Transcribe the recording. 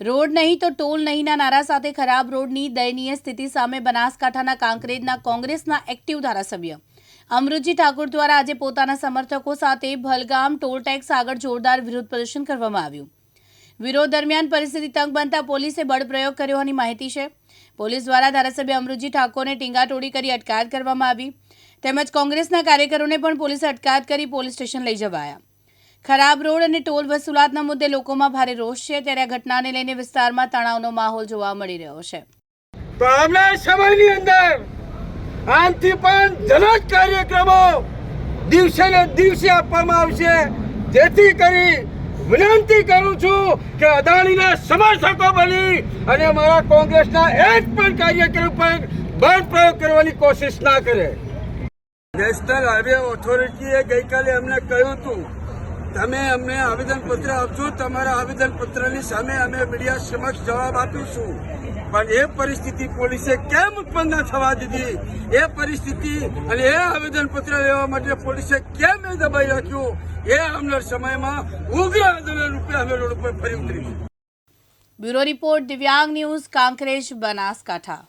Road નહીં તો toll નહીંના નારા સાથે ખરાબ રોડની દયનીય સ્થિતિ સામે બનાસકાંઠાના કાંકરેજના કોંગ્રેસના એક્ટિવ ધારાસભ્ય. અમૃતજી ઠાકોર દ્વારા આજે પોતાના સમર્થકો સાથે ભલગામ ટોલ ટેક્સ આગળ જોરદાર વિરોધ પ્રદર્શન કરવામાં આવ્યું. વિરોધ દરમિયાન પરિસ્થિતિ તંગ બનતા પોલીસે બળપ્રયોગ કર્યો હોવાની માહિતી છે. પોલીસ દ્વારા ધારાસભ્ય અમૃતજી ઠાકોરને ટીંગાટોડી કરી અટકાયત કરવામાં આવી. તેમજ કોંગ્રેસના કાર્યકરોને પણ પોલીસે અટકાયત કરી પોલીસ સ્ટેશન લઈ જવાયા. ખરાબ રોડ અને ટોલ વસૂલાતના મુદ્દે લોકોમાં ભારે રોષ છે. ત્યારે આ ઘટનાને લઈને વિસ્તારમાં તણાવનો માહોલ જોવા મળી રહ્યો છે. તો આવનાર સમયની અંદર આમથી પણ જનક કાર્યક્રમો દિવસે ને દિવસે આપવામાં આવશે. જેથી કરી વિનંતી કરું છું કે અદાણીના સમર્થકો બની અને મારા કોંગ્રેસના એક પણ કાર્યક્રમ પર બળ પ્રયોગ કરવાની કોશિશ ના કરે. નેશનલ હાઈવે ઓથોરિટીએ ગઈકાલે અમને કહ્યું હતું તમે અમને આવેદનપત્ર આપજો, તમારા આવેદનપત્રની સામે અમે મીડિયા સમક્ષ જવાબ આપીશું. પણ એ પરિસ્થિતિ પોલીસે કેમ ઉત્પન્ન થવા દીધી? એ પરિસ્થિતિ અને એ આવેદનપત્ર લેવા માટે પોલીસે કેમ એ દબાઈ રાખ્યું? એ આવનાર સમયમાં ઉગ્ર આંદોલન રૂપે અમે રોડ ઉપર ફરી ઉતરીશું. Bureau report Divyang news, Kankrej, Banaskantha.